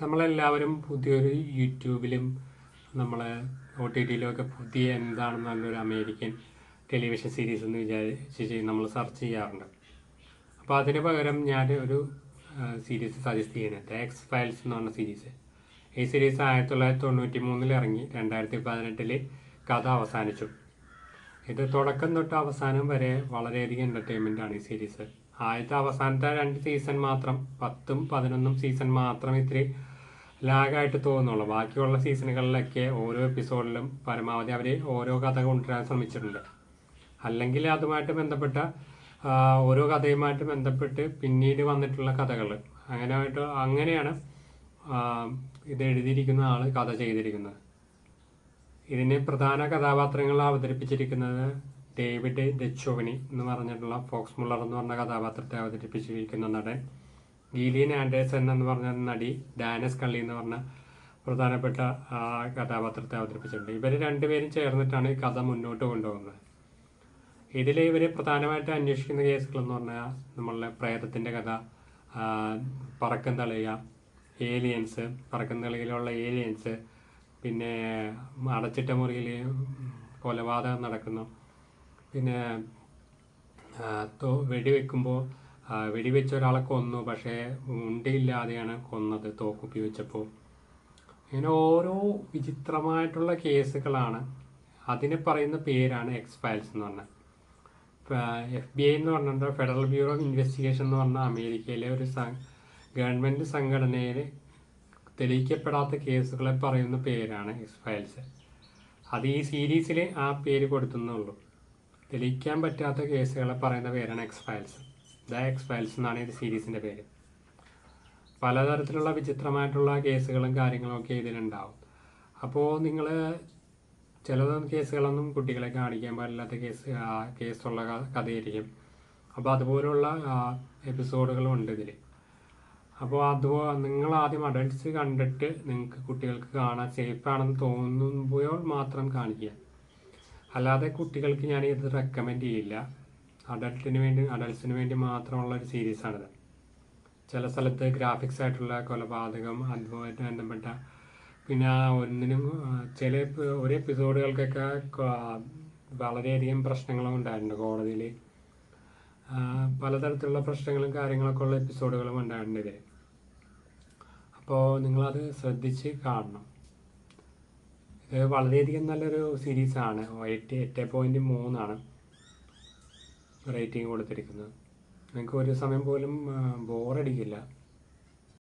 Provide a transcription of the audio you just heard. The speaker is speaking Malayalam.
നമ്മളെല്ലാവരും പുതിയൊരു യൂട്യൂബിലും നമ്മൾ ഒ ടി ടിയിലും ഒക്കെ പുതിയ എന്താണെന്ന് നല്ലൊരു അമേരിക്കൻ ടെലിവിഷൻ സീരീസ് എന്ന് വിചാരിച്ച് നമ്മൾ സെർച്ച് ചെയ്യാറുണ്ട്. അപ്പോൾ അതിന് പകരം ഞാൻ ഒരു സീരീസ് സജസ്റ്റ് ചെയ്യുന്നത് എക്സ് ഫയൽസ് എന്ന് പറഞ്ഞ സീരീസ്. ഈ സീരീസ് ആയിരത്തി തൊള്ളായിരത്തി തൊണ്ണൂറ്റി മൂന്നിൽ ഇറങ്ങി രണ്ടായിരത്തി പതിനെട്ടിൽ കഥ അവസാനിച്ചു. ഇത് തുടക്കം തൊട്ട് അവസാനം വരെ വളരെയധികം എന്റർടൈൻമെന്റ് ആണ് ഈ സീരീസ്. ആദ്യത്തെ അവസാനത്തെ രണ്ട് സീസൺ മാത്രം പത്തും പതിനൊന്നും സീസൺ മാത്രം ഇത്തിരി ലാഗായിട്ട് തോന്നുള്ളൂ ബാക്കിയുള്ള സീസണുകളിലൊക്കെ ഓരോ എപ്പിസോഡിലും പരമാവധി അവർ ഓരോ കഥ കൊണ്ടുവരാൻ ശ്രമിച്ചിട്ടുണ്ട്. അല്ലെങ്കിൽ അതുമായിട്ട് ബന്ധപ്പെട്ട ഓരോ കഥയുമായിട്ട് ബന്ധപ്പെട്ട് പിന്നീട് വന്നിട്ടുള്ള കഥകൾ അങ്ങനെയായിട്ട് അങ്ങനെയാണ് ഇത് എഴുതിയിരിക്കുന്ന ആൾ കഥ ചെയ്തിരിക്കുന്നത്. ഇതിനെ പ്രധാന കഥാപാത്രങ്ങൾ അവതരിപ്പിച്ചിരിക്കുന്നത് ഡേവിഡ് ദച്ചോവിനി എന്ന് പറഞ്ഞിട്ടുള്ള ഫോക്സ് മുള്ളർ എന്ന് പറഞ്ഞ കഥാപാത്രത്തെ അവതരിപ്പിച്ചിരിക്കുന്ന നടൻ. ഗീലിയൻ ആൻഡേഴ്സൺ എന്ന് പറഞ്ഞ നടി. ഡാനസ് കള്ളി എന്ന് പറഞ്ഞ പ്രധാനപ്പെട്ട കഥാപാത്രത്തെ അവതരിപ്പിച്ചിട്ടുണ്ട്. ഇവർ രണ്ടുപേരും ചേർന്നിട്ടാണ് ഈ കഥ മുന്നോട്ട് കൊണ്ടുപോകുന്നത്. ഇതിൽ ഇവർ പ്രധാനമായിട്ട് അന്വേഷിക്കുന്ന കേസുകൾ എന്ന് പറഞ്ഞാൽ നമ്മളുടെ പ്രേതത്തിന്റെ കഥ പറക്കം തളിക ഏലിയൻസ് പറക്കം തളികയിലുള്ള ഏലിയൻസ് പിന്നെ അടച്ചിട്ട മുറിയിൽ കൊലപാതകം നടക്കുന്നു. പിന്നെ വെടിവെക്കുമ്പോൾ വെടിവെച്ച ഒരാളെ കൊന്നു പക്ഷേ ഉണ്ടയില്ലാതെയാണ് കൊന്നത് തോക്കുപ്പി വെച്ചപ്പോൾ ഇങ്ങനെ ഓരോ വിചിത്രമായിട്ടുള്ള കേസുകളാണ്. അതിന് പറയുന്ന പേരാണ് എക്സ് ഫയൽസ് എന്ന് പറഞ്ഞാൽ എഫ് ബി ഐ എന്ന് പറഞ്ഞിട്ട് ഫെഡറൽ ബ്യൂറോ ഓഫ് ഇൻവെസ്റ്റിഗേഷൻ എന്ന് പറഞ്ഞ അമേരിക്കയിലെ ഒരു ഗവൺമെന്റ് സംഘടനയിൽ തെളിയിക്കപ്പെടാത്ത കേസുകളെ പറയുന്ന പേരാണ് എക്സ് ഫയൽസ് അത് ഈ സീരീസിൽ ആ പേര് കൊടുത്തുന്നുള്ളൂ തെളിയിക്കാൻ പറ്റാത്ത കേസുകളെ പറയുന്ന പേരാണ് X Files the X Files എന്നാണ് ഇത് സീരീസിന്റെ പേര്. പലതരത്തിലുള്ള വിചിത്രമായിട്ടുള്ള കേസുകളും കാര്യങ്ങളും ഒക്കെ ഇതിലുണ്ടാവും. അപ്പോൾ നിങ്ങൾ ചിലതൊന്നും കേസുകളൊന്നും കുട്ടികളെ കാണിക്കാൻ പാടില്ലാത്ത കേസ് കേസുള്ള കഥയായിരിക്കും. അപ്പോൾ അതുപോലുള്ള എപ്പിസോഡുകളും ഉണ്ട് ഇതിൽ അപ്പോൾ അത് നിങ്ങൾ ആദ്യം അഡൽട്ട്സ് കണ്ടിട്ട് നിങ്ങൾക്ക് കുട്ടികൾക്ക് കാണാൻ സേഫാണെന്ന് തോന്നുമ്പോൾ മാത്രം കാണിക്കുക. അല്ലാതെ കുട്ടികൾക്ക് ഞാൻ ഇത് റെക്കമെൻഡ് ചെയ്യില്ല. അഡൽട്ടിന് വേണ്ടി അഡൾട്ട്സിന് വേണ്ടി മാത്രമുള്ള ഒരു സീരീസ് സീരീസാണിത് ചില സ്ഥലത്ത് ഗ്രാഫിക്സ് ആയിട്ടുള്ള കൊലപാതകം അതുമായിട്ട് ബന്ധപ്പെട്ട പിന്നെ ഒന്നിനും ചില ഒരു എപ്പിസോഡുകൾക്കൊക്കെ വളരെയധികം പ്രശ്നങ്ങളും ഉണ്ടായിട്ടുണ്ട്. കോടതിയിൽ പലതരത്തിലുള്ള പ്രശ്നങ്ങളും കാര്യങ്ങളൊക്കെ ഉള്ള എപ്പിസോഡുകളും ഉണ്ടായിട്ടുണ്ട് ഇതിൽ അപ്പോൾ നിങ്ങളത് ശ്രദ്ധിച്ച് കാണണം. വളരെയധികം നല്ലൊരു സീരീസാണ്. എട്ട് എട്ട് പോയിന്റ് മൂന്നാണ് റേറ്റിംഗ് കൊടുത്തിരിക്കുന്നത്. നിങ്ങൾക്ക് ഒരു സമയം പോലും ബോറടിക്കില്ല